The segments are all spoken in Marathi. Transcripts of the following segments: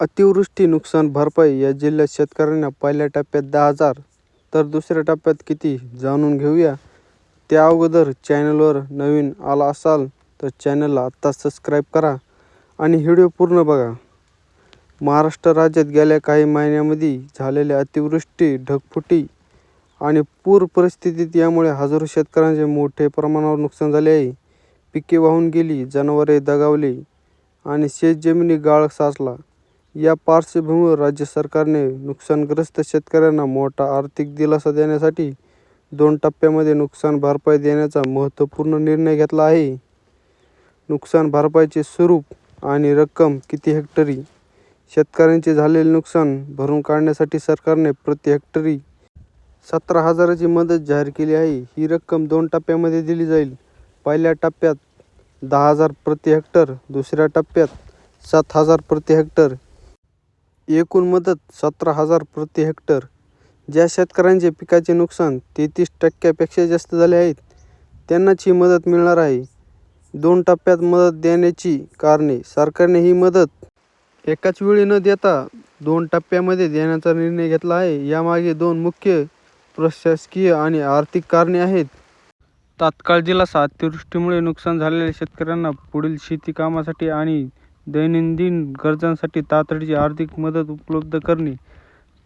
अतिवृष्टी नुकसान भरपाई या जिल्ह्यात शेतकऱ्यांना पहिल्या टप्प्यात दहा हजार तर दुसऱ्या टप्प्यात किती जाणून घेऊया. त्या अगोदर चॅनलवर नवीन आला असाल तर चॅनलला आत्ता सबस्क्राईब करा आणि व्हिडिओ पूर्ण बघा. महाराष्ट्र राज्यात गेल्या काही महिन्यामध्ये झालेल्या अतिवृष्टी ढगफुटी आणि पूर परिस्थितीत यामुळे हजारो शेतकऱ्यांचे मोठे प्रमाणावर नुकसान झाले आहे. पिके वाहून गेली जनावरे दगावली आणि शेतजमिनी गाळ साचला. या पार्श्वभूमीवर राज्य सरकारने नुकसानग्रस्त शेतकऱ्यांना मोठा आर्थिक दिलासा देण्यासाठी दोन टप्प्यामध्ये नुकसान भरपाई देण्याचा महत्त्वपूर्ण निर्णय घेतला आहे. नुकसान भरपाईचे स्वरूप आणि रक्कम किती हेक्टरी? शेतकऱ्यांचे झालेले नुकसान भरून काढण्यासाठी सरकारने प्रति हेक्टरी सतरा हजाराची मदत जाहीर केली आहे. ही रक्कम दोन टप्प्यामध्ये दिली जाईल. पहिल्या टप्प्यात दहा हजार प्रति हेक्टर दुसऱ्या टप्प्यात सात हजार प्रति हेक्टर एकूण मदत सतरा हजार प्रति हेक्टर. ज्या शेतकऱ्यांचे पिकाचे नुकसान तेहतीस टक्क्यापेक्षा जास्त झाले आहेत त्यांनाच ही मदत मिळणार आहे. दोन टप्प्यात मदत देण्याची कारणे. सरकारने ही मदत एकाच वेळी न देता दोन टप्प्यामध्ये देण्याचा निर्णय घेतला आहे. यामागे दोन मुख्य प्रशासकीय आणि आर्थिक कारणे आहेत. तात्काळ दिलासा अतिवृष्टीमुळे नुकसान झालेल्या शेतकऱ्यांना पुढील शेती कामासाठी आणि दैनंदिन गरजांसाठी तातडीची आर्थिक मदत उपलब्ध करणे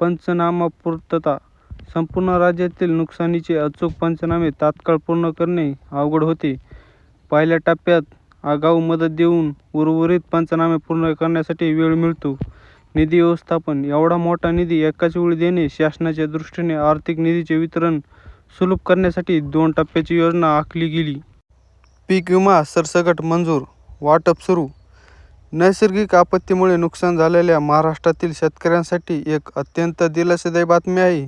पंचनामा पूर्तता संपूर्ण राज्यातील नुकसानीचे अचूक पंचनामे तात्काळ पूर्ण करणे अवघड होते. पहिल्या टप्प्यात आगाऊ मदत देऊन उर्वरित पंचनामे पूर्ण करण्यासाठी वेळ मिळतो. निधी व्यवस्थापन एवढा मोठा निधी एकाच वेळी देणे शासनाच्या दृष्टीने आर्थिक निधीचे वितरण सुलभ करण्यासाठी दोन टप्प्याची योजना आखली गेली. पीक विमा सरसकट मंजूर वाटप सुरू नैसर्गिक आपत्तीमुळे नुकसान झालेल्या महाराष्ट्रातील शेतकऱ्यांसाठी एक अत्यंत दिलासादायी बातमी आहे.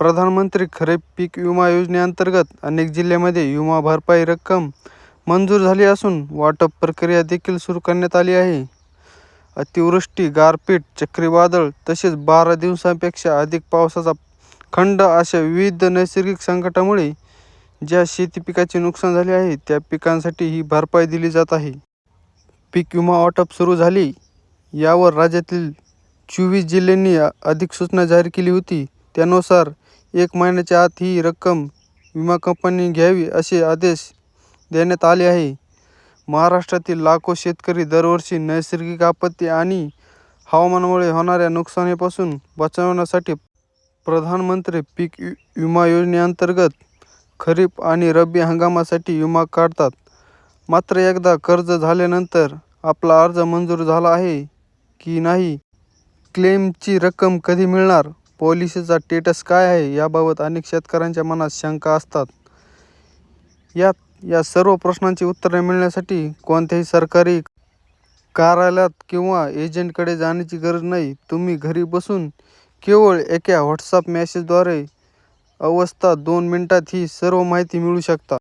प्रधानमंत्री खरीप पीक विमा योजनेअंतर्गत अनेक जिल्ह्यांमध्ये विमा भरपाई रक्कम मंजूर झाली असून वाटप प्रक्रिया देखील सुरू करण्यात आली आहे. अतिवृष्टी गारपीट चक्रीवादळ तसेच बारा दिवसांपेक्षा अधिक पावसाचा खंड अशा विविध नैसर्गिक संकटामुळे ज्या शेती पिकाचे नुकसान झाले आहे त्या पिकांसाठी ही भरपाई दिली जात आहे. पीक विमा वाटप सुरू झाली. यावर राज्यातील चोवीस जिल्ह्यांनी अधिसूचना जाहीर केली होती. त्यानुसार एक महिन्याच्या आत ही रक्कम विमा कंपनी घ्यावी असे आदेश देण्यात आले आहे. महाराष्ट्रातील लाखो शेतकरी दरवर्षी नैसर्गिक आपत्ती आणि हवामानामुळे होणाऱ्या नुकसानीपासून बचावण्यासाठी प्रधानमंत्री पीक विमा योजनेअंतर्गत खरीप आणि रब्बी हंगामासाठी विमा काढतात. मात्र एकदा कर्ज झाल्यानंतर आपला अर्ज मंजूर झाला आहे की नाही? क्लेमची रक्कम कधी मिळणार? पॉलिसीचा स्टेटस काय आहे? याबाबत अनेक शेतकऱ्यांच्या मनात शंका असतात. यात या सर्व प्रश्नांची उत्तरे मिळण्यासाठी कोणत्याही सरकारी कार्यालयात किंवा एजंटकडे जाण्याची गरज नाही. तुम्ही घरी बसून केवळ एका व्हॉट्सअप मेसेजद्वारे अवस्था दोन मिनटात ही सर्व माहिती मिळू शकता.